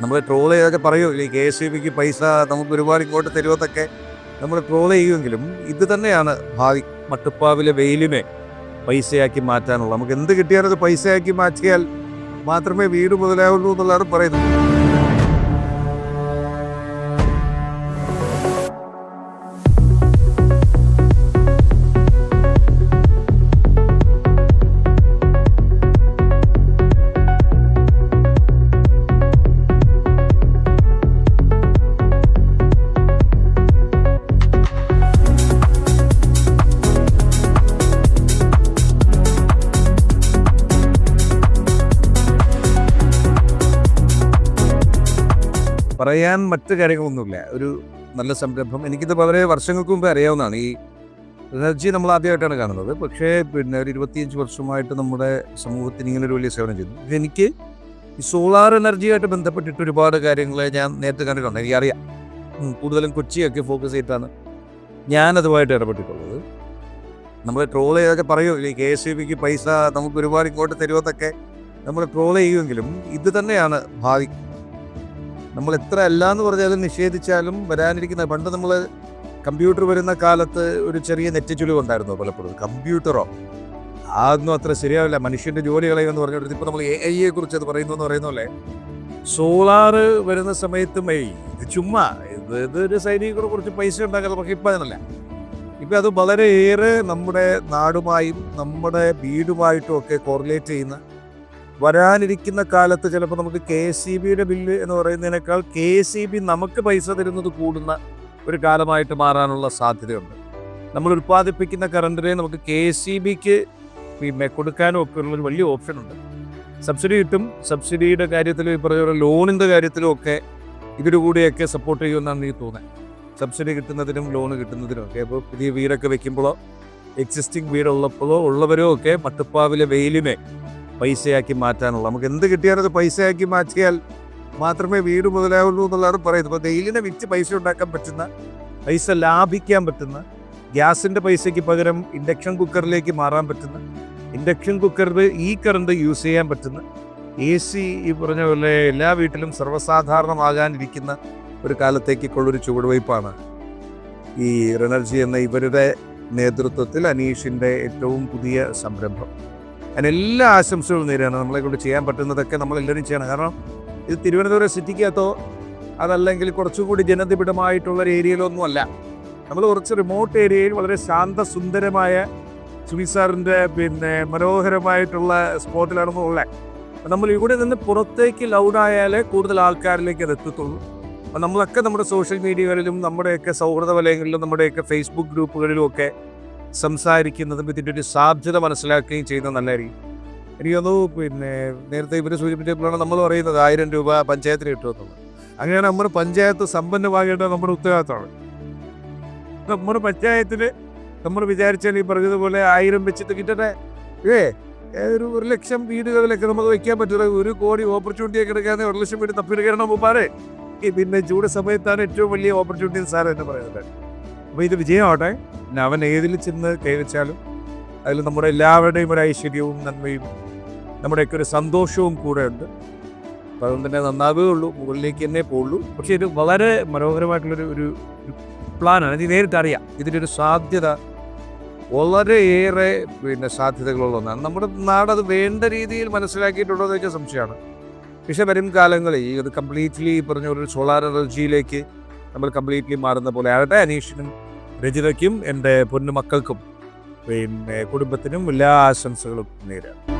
നമ്മൾ ട്രോൾ ചെയ്തൊക്കെ പറയൂ. ഈ കെ എസ് ബിക്ക് പൈസ നമുക്ക് ഒരുപാട് ഇങ്ങോട്ട് തരുമെന്നൊക്കെ നമ്മൾ ട്രോൾ ചെയ്യുമെങ്കിലും ഇത് തന്നെയാണ് ഭാവി. മട്ടുപ്പാവിലെ വെയിലിനെ പൈസയാക്കി മാറ്റാനുള്ള. നമുക്ക് എന്ത് കിട്ടിയാലും അത് പൈസയാക്കി മാറ്റിയാൽ മാത്രമേ വീട് മുതലാവുള്ളൂ എന്നുള്ളതാണ് പറയുന്നത്. പറയാൻ മറ്റു കാര്യങ്ങളൊന്നുമില്ല. ഒരു നല്ല സംരംഭം. എനിക്കിത് വളരെ വർഷങ്ങൾക്ക് മുമ്പേ അറിയാവുന്നതാണ്. ഈ എനർജി നമ്മൾ ആദ്യമായിട്ടാണ് കാണുന്നത്. പക്ഷേ പിന്നെ ഒരു ഇരുപത്തിയഞ്ച് വർഷമായിട്ട് നമ്മുടെ സമൂഹത്തിന് ഇങ്ങനെ ഒരു വലിയ സേവനം ചെയ്തു. പക്ഷേ എനിക്ക് ഈ സോളാർ എനർജിയായിട്ട് ബന്ധപ്പെട്ടിട്ട് ഒരുപാട് കാര്യങ്ങൾ ഞാൻ നേരത്തെ കണ്ടിട്ടുണ്ട്. എനിക്കറിയാം. കൂടുതലും കൊച്ചിയൊക്കെ ഫോക്കസ് ചെയ്തിട്ടാണ് ഞാനതുമായിട്ട് ഇടപെട്ടിട്ടുള്ളത്. നമ്മൾ ട്രോൾ ചെയ്തൊക്കെ പറയൂ. ഈ കെ എസ് ബിക്ക് പൈസ നമുക്ക് ഒരുപാട് ഇങ്ങോട്ട് തരുമെന്നൊക്കെ നമ്മൾ ട്രോൾ ചെയ്യുമെങ്കിലും ഇത് തന്നെയാണ് ഭാവി. നമ്മൾ എത്ര അല്ല എന്ന് പറഞ്ഞാലും നിഷേധിച്ചാലും വരാനിരിക്കുന്ന പണ്ട് നമ്മൾ കമ്പ്യൂട്ടർ വരുന്ന കാലത്ത് ഒരു ചെറിയ നെറ്റിച്ചുലിവ് ഉണ്ടായിരുന്നു പലപ്പോഴും. കമ്പ്യൂട്ടറോ? അതൊന്നും അത്ര ശരിയാവില്ല. മനുഷ്യന്റെ ജോലി കളയുമെന്ന് പറഞ്ഞിട്ട് ഇപ്പൊ നമ്മൾ എ ഐയെ കുറിച്ച് അത് പറയുന്നു എന്ന് പറയുന്ന പോലെ സോളാർ വരുന്ന സമയത്തും മെയ് ഇത് ചുമ്മാ ഇത് ഇതൊരു സൈനികരെ കുറച്ച് പൈസ ഉണ്ടാക്കാൻ പക്ഷേ ഇപ്പം അതിനല്ല ഇപ്പം അത് വളരെയേറെ നമ്മുടെ നാടുമായും നമ്മുടെ വീടുമായിട്ടും ഒക്കെ കോറിലേറ്റ് ചെയ്യുന്ന വരാനിരിക്കുന്ന കാലത്ത് ചിലപ്പോൾ നമുക്ക് കെ സി ബിയുടെ ബില്ല് എന്ന് പറയുന്നതിനേക്കാൾ കെ സി ബി നമുക്ക് പൈസ തരുന്നത് കൂടുന്ന ഒരു കാലമായിട്ട് മാറാനുള്ള സാധ്യതയുണ്ട്. നമ്മൾ ഉൽപ്പാദിപ്പിക്കുന്ന കറണ്ടിനെ നമുക്ക് കെ സി ബിക്ക് കൊടുക്കാനും ഒക്കെ ഉള്ളൊരു വലിയ ഓപ്ഷൻ ഉണ്ട് സബ്സിഡി കിട്ടും. സബ്സിഡിയുടെ കാര്യത്തിലും ഈ പറഞ്ഞ പോലെ ലോണിന്റെ കാര്യത്തിലും ഒക്കെ ഇതിനു കൂടിയൊക്കെ സപ്പോർട്ട് ചെയ്യുമെന്നാണ് എനിക്ക് തോന്നുന്നത്. സബ്സിഡി കിട്ടുന്നതിനും ലോൺ കിട്ടുന്നതിനും ഒക്കെ. അപ്പോൾ പുതിയ വീടൊക്കെ വെക്കുമ്പോഴോ എക്സിസ്റ്റിംഗ് വീടുള്ളപ്പോഴോ ഉള്ളവരോ ഒക്കെ മട്ടുപ്പാവിലെ വെയിലിനെ പൈസയാക്കി മാറ്റാനുള്ള. നമുക്ക് എന്ത് കിട്ടിയാലും അത് പൈസയാക്കി മാറ്റിയാൽ മാത്രമേ വീട് മുതലാവുള്ളൂ എന്നുള്ളതാണ് പറയുന്നത്. ഇപ്പോൾ ഡെയിലിനെ വിറ്റ് പൈസ ഉണ്ടാക്കാൻ പറ്റുന്ന പൈസ ലാഭിക്കാൻ പറ്റുന്ന ഗ്യാസിന്റെ പൈസയ്ക്ക് പകരം ഇൻഡക്ഷൻ കുക്കറിലേക്ക് മാറാൻ പറ്റുന്ന ഇൻഡക്ഷൻ കുക്കറിൽ ഈ കറണ്ട് യൂസ് ചെയ്യാൻ പറ്റുന്ന എ സി ഈ പറഞ്ഞ പോലെ എല്ലാ വീട്ടിലും സർവസാധാരണമാകാനിരിക്കുന്ന ഒരു കാലത്തേക്കുള്ളൊരു ചുവടുവയ്പ്പാണ് ഈ റെനർജി എന്ന ഇവരുടെ നേതൃത്വത്തിൽ അനീഷിന്റെ ഏറ്റവും പുതിയ സംരംഭം. അതിന് എല്ലാ ആശംസകളും നേരെയാണ് നമ്മളെ കൊണ്ട് ചെയ്യാൻ പറ്റുന്നതൊക്കെ നമ്മൾ എല്ലാവരും ചെയ്യണം. കാരണം ഇത് തിരുവനന്തപുരം സിറ്റിക്കകത്തോ അതല്ലെങ്കിൽ കുറച്ചുകൂടി ജനനിബിഡമായിട്ടുള്ള ഏരിയയിലൊന്നും അല്ല. നമ്മൾ കുറച്ച് റിമോട്ട് ഏരിയയിൽ വളരെ ശാന്തസുന്ദരമായ സുമിസാറിന്റെ പിന്നെ മനോഹരമായിട്ടുള്ള സ്പോട്ടിലാണ് നമ്മൾ ഉള്ളത് നമ്മൾ ഇവിടെ നിന്ന് പുറത്തേക്ക് ലൗഡായാലേ കൂടുതൽ ആൾക്കാരിലേക്ക് അത് എത്തത്തുള്ളൂ. നമ്മളൊക്കെ നമ്മുടെ സോഷ്യൽ മീഡിയകളിലും നമ്മുടെയൊക്കെ സൗഹൃദ വലയങ്ങളിലും നമ്മുടെയൊക്കെ ഫേസ്ബുക്ക് ഗ്രൂപ്പുകളിലും ഒക്കെ സംസാരിക്കുന്നതും ഇതിന്റെ ഒരു സാധ്യത മനസ്സിലാക്കുകയും ചെയ്യുന്നത് നല്ലതായിരിക്കും എനിക്ക് തോന്നുന്നു പിന്നെ നേരത്തെ ഇവർ സൂചിപ്പിച്ചപ്പോഴാണ് നമ്മൾ പറയുന്നത് ആയിരം രൂപ പഞ്ചായത്തിന് കിട്ടുമെന്നുള്ളത് അങ്ങനെയാണ് നമ്മുടെ പഞ്ചായത്ത് സമ്പന്നമാകേണ്ടത് നമ്മുടെ ഉത്തരവാദിത്തമാണ്. നമ്മുടെ പഞ്ചായത്തിൽ നമ്മൾ വിചാരിച്ചാൽ ഈ പറഞ്ഞതുപോലെ ആയിരം വെച്ചിട്ട് കിട്ടട്ടെ? ഏ ഒരു ഒരു ലക്ഷം വീടുകളിലൊക്കെ നമുക്ക് വയ്ക്കാൻ പറ്റില്ല. ഒരു കോടി ഓപ്പർച്യൂണിറ്റി ഒക്കെ എടുക്കാതെ ഒരു ലക്ഷം വീട് തപ്പിയെടുക്കണം മുമ്പാറ് പിന്നെ ചൂട് സമയത്താണ് ഏറ്റവും വലിയ ഓപ്പർച്യൂണിറ്റി സാർ എന്ന് പറയുന്നത്. അപ്പോൾ ഇത് വിജയമാവട്ടെ. പിന്നെ അവൻ ഏതിൽ ചെന്ന് കൈവച്ചാലും അതിൽ നമ്മുടെ എല്ലാവരുടെയും ഒരു ഐശ്വര്യവും നന്മയും നമ്മുടെയൊക്കെ ഒരു സന്തോഷവും കൂടെ ഉണ്ട്. അപ്പോൾ അതുകൊണ്ട് തന്നെ ഉള്ളൂ. മുകളിലേക്ക് തന്നെ പോകുള്ളൂ പക്ഷേ ഇത് വളരെ മനോഹരമായിട്ടുള്ളൊരു ഒരു പ്ലാനാണ്. ഇത് നേരിട്ട് അറിയാം. ഇതിന്റെ ഒരു സാധ്യത വളരെയേറെ പിന്നെ സാധ്യതകളുള്ള ഒന്നാണ്. നമ്മുടെ നാടത് വേണ്ട രീതിയിൽ മനസ്സിലാക്കിയിട്ടുണ്ടോ എന്ന് വെച്ചാൽ സംശയമാണ്. പക്ഷേ വരും കാലങ്ങളിൽ ഒരു കംപ്ലീറ്റ്ലി പറഞ്ഞ ഒരു സോളാർ എനർജിയിലേക്ക് നമ്മൾ കംപ്ലീറ്റ്ലി മാറുന്ന പോലെ ആകട്ടെ അനീഷിനും രചിതയ്ക്കും എന്റെ പൊന്നുമക്കൾക്കും പിന്നെ കുടുംബത്തിനും എല്ലാ ആശംസകളും നേരാം